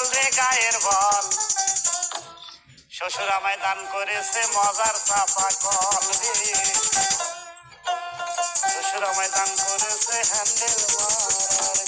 বল রে গায়ের বল। শ্বশুর আমায় দান করেছে মজার চাপা কল রে। শ্বশুর আমায় দান করেছে হ্যান্ডেল মারার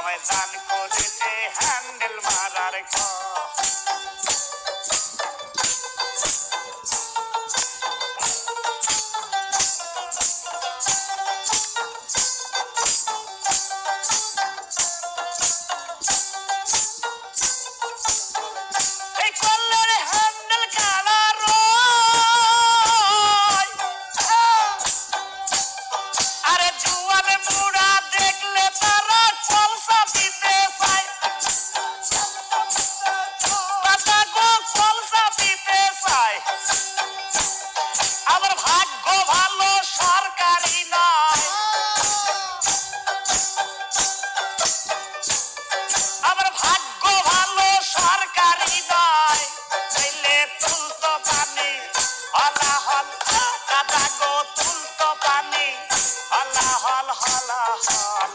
আমায় দান করেছে হ্যান্ডেল মারার কল হলা, হল, হাল।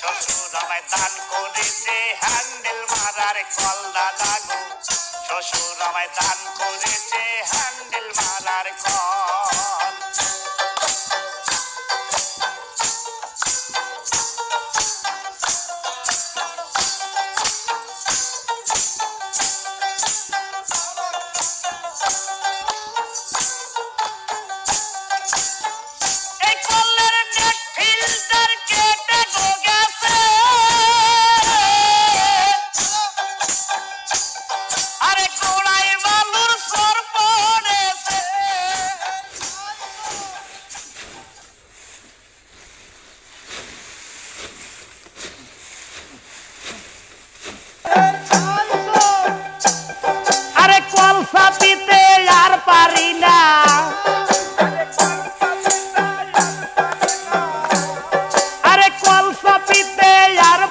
শ্বশুর আমায় দান করেছে হ্যান্ডেল মারার কল দাদা গো। শ্বশুর আমায় দান করেছে হ্যান্ডেল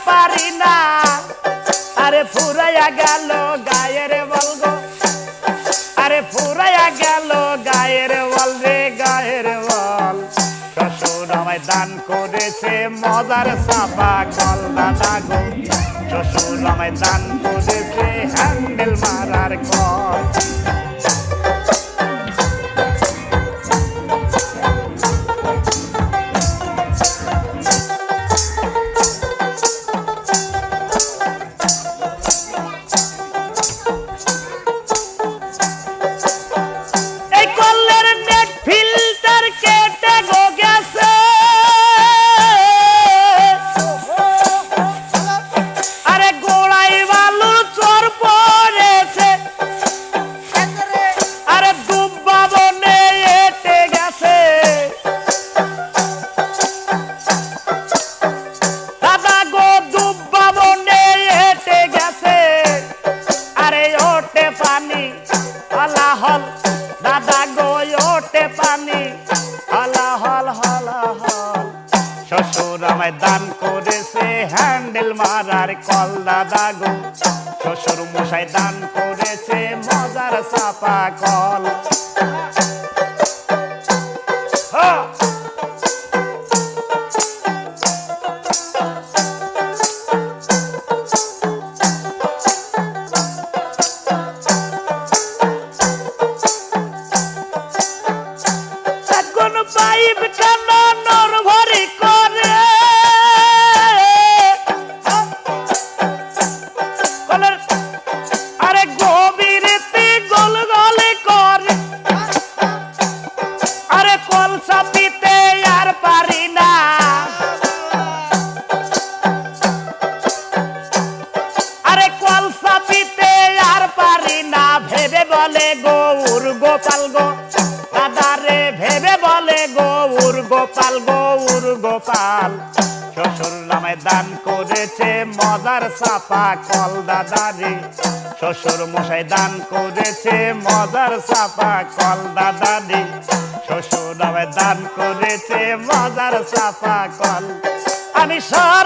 পারি না। আরে ফুরাইয়া গেল গায়ের বলগো আরে ফুরাইয়া গেল গায়ের বল রে, গায়ের বল। শ্বশুর আমায় দান করেছে মজার সাপা কল দাদা গো। শ্বশুর আমায় দান করেছে হ্যান্ডেল মারার কল। আমায় দান করেছে হ্যান্ডেল মারার কল দাদা গো। শ্বশুর মশাই দান করেছে মজার চাপা কল। হ্যাঁ। এখন পাইপ গৌর গোপাল গৌর গোপাল। শ্বশুর নামে দান করেছে, মজার চাপা কল দাদারে। শ্বশুর মশাই দান করেছে, মজার চাপা কল দাদারে। শ্বশুর নামে দান করেছে, মজার চাপা কল। আমি সারা